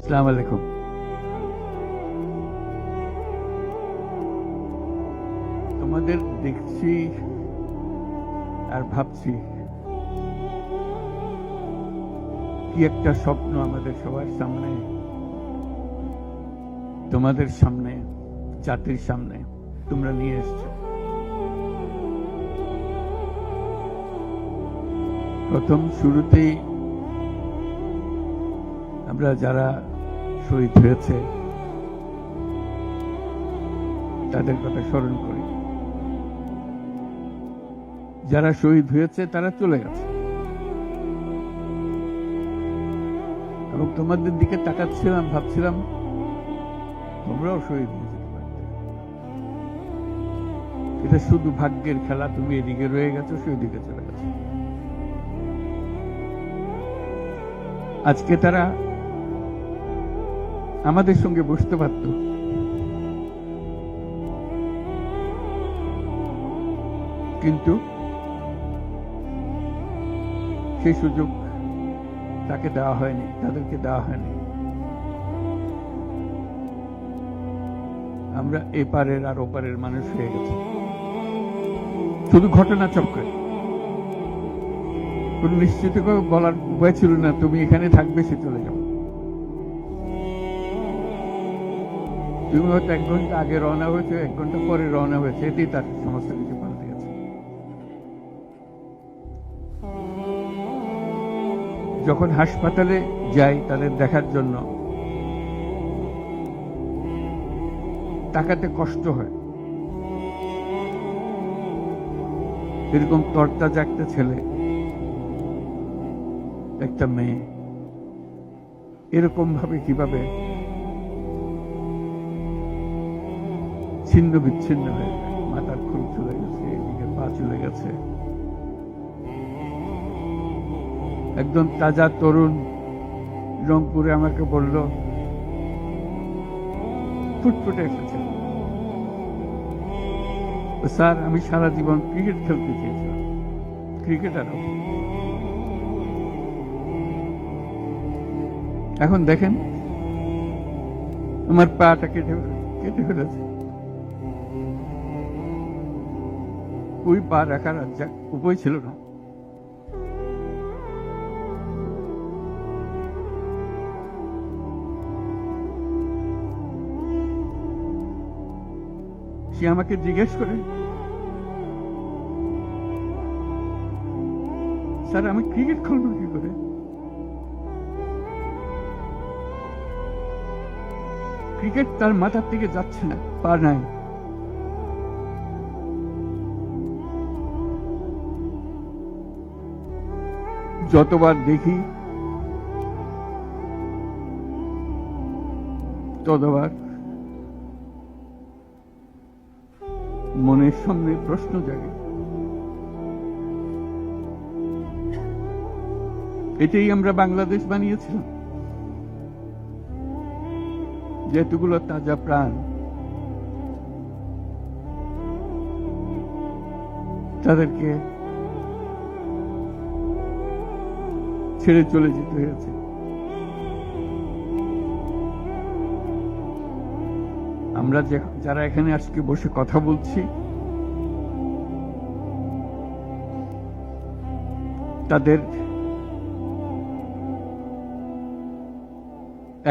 আসসালামু আলাইকুম। তোমাদের দেখছি আর ভাবছি কি একটা স্বপ্ন আমাদের সবার সামনে, তোমাদের সামনে, জাতির সামনে তোমরা নিয়ে এসছো। প্রথম শুরুতেই আমরা যারা শহীদ হয়েছে, তাদের কথা স্মরণ করি। যারা শহীদ হয়েছে, তারা চলে গেছে। এবং তোমাদের দিকে তাকাচ্ছিলাম, ভাবছিলাম, তোমরাও শহীদ হয়ে যেতে পারতে। এটা শুধু ভাগ্যের খেলা, তুমি এদিকে রয়ে গেছো সেই দিকে চলে গেছো। আজকে তারা আমাদের সঙ্গে বসতে পারত। কিন্তু সেই সুযোগ তাকে দেওয়া হয়নি, তাদেরকে দেওয়া হয়নি। আমরা এপারের আর ওপারের মানুষ হয়ে গেছি। শুধু ঘটনা চক্রে। কোন নিশ্চিত করে বলার উপায় ছিল না, তুমি এখানে থাকবে, সে চলে যাবে। তুমি হয়তো এক ঘণ্টা আগে রওনা হয়েছে, এক ঘণ্টা পরে রওনা হয়েছে, এতেই তার সমস্ত কিছু পাল্টে গেছে। যখন হাসপাতালে যাই তাদের দেখার জন্য, তাকাতে কষ্ট হয়। এরকম তরতাজা একটা ছেলে, একটা মেয়ে এরকম ভাবে কীভাবে ছিন্ন বিচ্ছিন্ন হয়ে যায়। মাথার খুব চলে গেছে, এদিকে পা চলে গেছে। একদম তাজা তরুণ রংপুরে আমাকে বলল, ফুটফুটে এসেছে। স্যার, আমি সারা জীবন ক্রিকেট খেলতে চেয়েছিলাম। ক্রিকেটার এখন দেখেন, আমার পাটা কেটে কেটে ফেলেছে। ওই পা রাখার আর যা উপায় ছিল না। সে আমাকে জিজ্ঞেস করে, স্যার, আমি ক্রিকেট খেলব কি করে? ক্রিকেট তার মাথার থেকে যাচ্ছে না পা নাই। যতবার দেখি, ততবার মনের সামনে প্রশ্ন জাগে। এটাই আমরা বাংলাদেশ বানিয়েছিলাম। যেহেতুগুলো তাজা প্রাণ, তাদেরকে ছেড়ে চলে যেতে হয়েছে। আমরা যারা এখানে আজকে বসে কথা বলছি, তাদের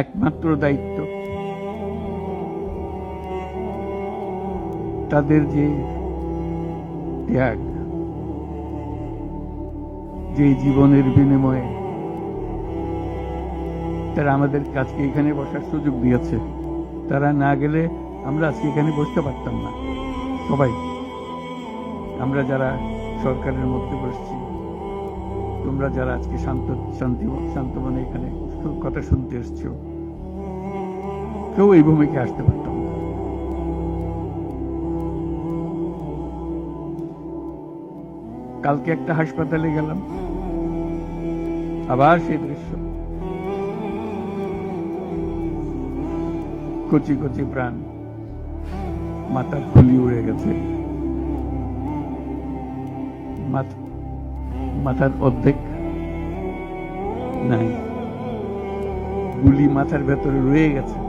একমাত্র দায়িত্ব, তাদের যে ত্যাগ, যে জীবনের বিনিময়ে তারা আমাদের কাজকে এখানে বসার সুযোগ দিয়েছে, তারা না গেলে আমরা আজকে এখানে বসতে পারতাম না। সবাই, আমরা যারা সরকারের মধ্যে বসছি, তোমরা যারা আজকে শান্ত, শান্তি শান্তমনে এখানে কথা শুনতে এসছো, কেউ এই ভূমিকে আসতে পারতাম না। কালকে একটা হাসপাতালে গেলাম, আবার সেই দৃশ্য। কচি কচি প্রাণ। মাথার খুলি উড়ে গেছে। মাথ- মাথার অর্ধেক নাই। গুলি মাথার ভেতরে রয়ে গেছে।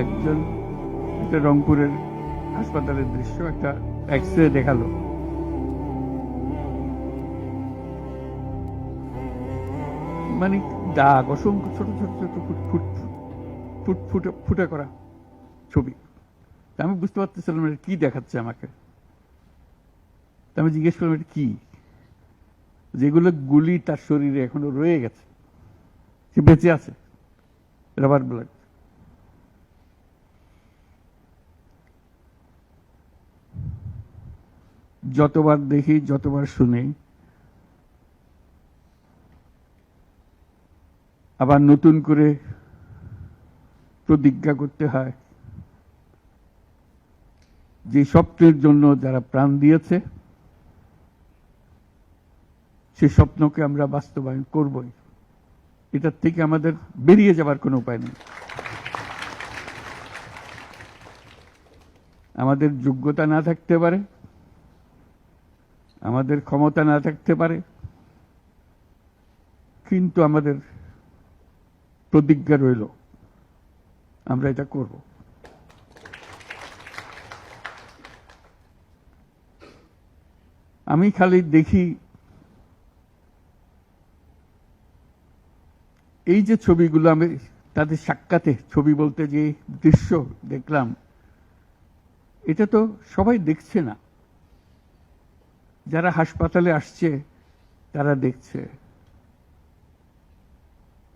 একজন, একটা রংপুরের হাসপাতালের দৃশ্য, একটা এক্স রে দেখাল। মানে দাগ, অসংখ্য ছোট ছোট ছোট ফুট ফুট ফুট, ফুটে ফুটে করা ছবি। আমি বুঝতে পারতেছিলাম এটা কি দেখাচ্ছে আমাকে। আমি জিজ্ঞেস করলাম, এটা কি? যেগুলো গুলি তার শরীরে এখনও রয়ে গেছে, সে বেঁচে আছে রাবার ব্লাড যতবার দেখি, যতবার শুনি আবার নতুন করে প্রতিজ্ঞা করতে হয়। যে স্বপ্নের জন্য যারা প্রাণ দিয়েছে, সে স্বপ্নকে আমরা বাস্তবায়ন করবই। এটার থেকে আমাদের বেরিয়ে যাবার কোনো উপায় নেই। আমাদের যোগ্যতা না থাকতে পারে, আমাদের ক্ষমতা না থাকতে পারে, কিন্তু আমাদের প্রতিজ্ঞা রইল। আমরা এটা করব। আমি খালি দেখি এই যে ছবিগুলো আমি তাদের সাক্ষাতে ছবি বলতে যে দৃশ্য দেখলাম, এটা তো সবাই দেখছে না। যারা হাসপাতালে আসছে, তারা দেখছে।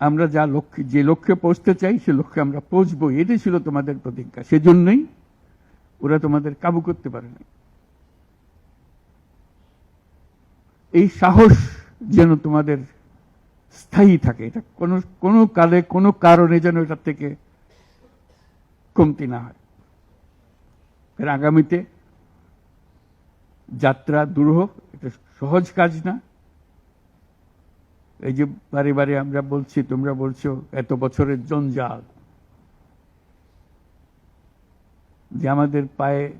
আমরা যা লক্ষ্যে, যে লক্ষ্যে পৌঁছতে চাই, সে লক্ষ্যে আমরা পৌঁছবো। এটাই ছিল তোমাদের প্রতিজ্ঞা। সেজন্যই ওরা তোমাদের কাবু করতে পারে না এই সাহস যেন তোমাদের স্থায়ী থাকে, এটা কোনো কোনো কালে, কোনো কারণে যেন এটার থেকে কমতি না হয়। আগামীতে যাত্রা দূর হোক, এটা সহজ কাজ না। এই যে বারে বারে আমরা বলছি, তোমরা বলছো, এত বছরের জঞ্জাল। যে আমাদের পায়ে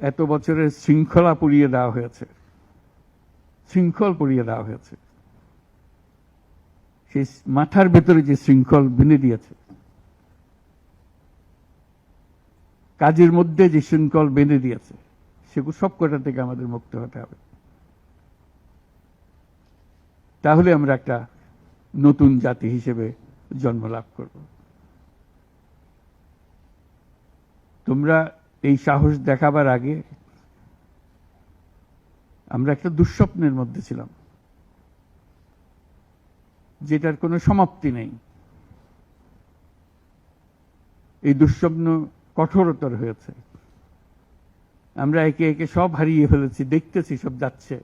এত বছরের শৃঙ্খলা পুড়িয়ে দেওয়া হয়েছে। শৃঙ্খল পুড়িয়ে দেওয়া হয়েছে। সেই মাথার ভেতরে যে শৃঙ্খল বেঁধে দিয়েছে। কাজের মধ্যে যে শৃঙ্খল বেঁধে দিয়েছে, সেগুলো সব কটা থেকে আমাদের মুক্ত হতে হবে। তাহলে আমরা একটা নতুন জাতি হিসেবে জন্ম লাভ করব। তোমরা এই সাহস দেখাবার আগে আমরা একটা দুঃস্বপ্নের মধ্যে ছিলাম, যেটার কোনো সমাপ্তি নেই। এই দুঃস্বপ্ন কঠোরতর হয়েছে। আমরা একে একে সব হারিয়ে ফেলেছি, দেখতেছি, সব যাচ্ছে।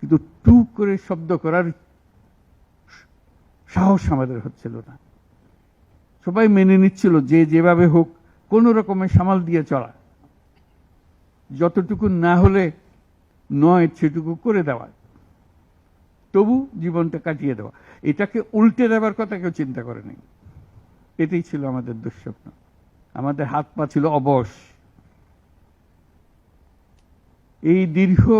কিন্তু টু করে শব্দ করার সাহস আমাদের হচ্ছিল না। সবাই মেনে নিচ্ছিল যে যেভাবে হোক কোন রকমের সামাল দিয়ে চলা। যতটুকু না হলে নয়, সেটুকু করে দেওয়া। তবু জীবনটা কাটিয়ে দেওয়া। এটাকে উল্টে দেওয়ার কথা কেউ চিন্তা করে নেই। এটাই ছিল আমাদের দুঃস্বপ্ন। আমাদের হাত পা ছিল অবশ। এই দীর্ঘ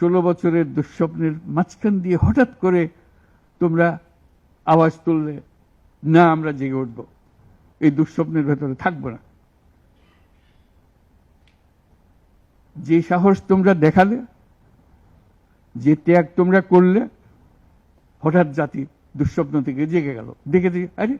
ষোলো বছরের দুঃস্বপ্নের মাঝখান দিয়ে হঠাৎ করে তোমরা আওয়াজ তুললে, না, আমরা জেগে উঠব। এই দুঃস্বপ্নের ভেতরে থাকব না। যে সাহস তোমরা দেখালে, যে ত্যাগ তোমরা করলে, হঠাৎ জাতি দুঃস্বপ্ন থেকে জেগে গেল। দেখে দেখে আরে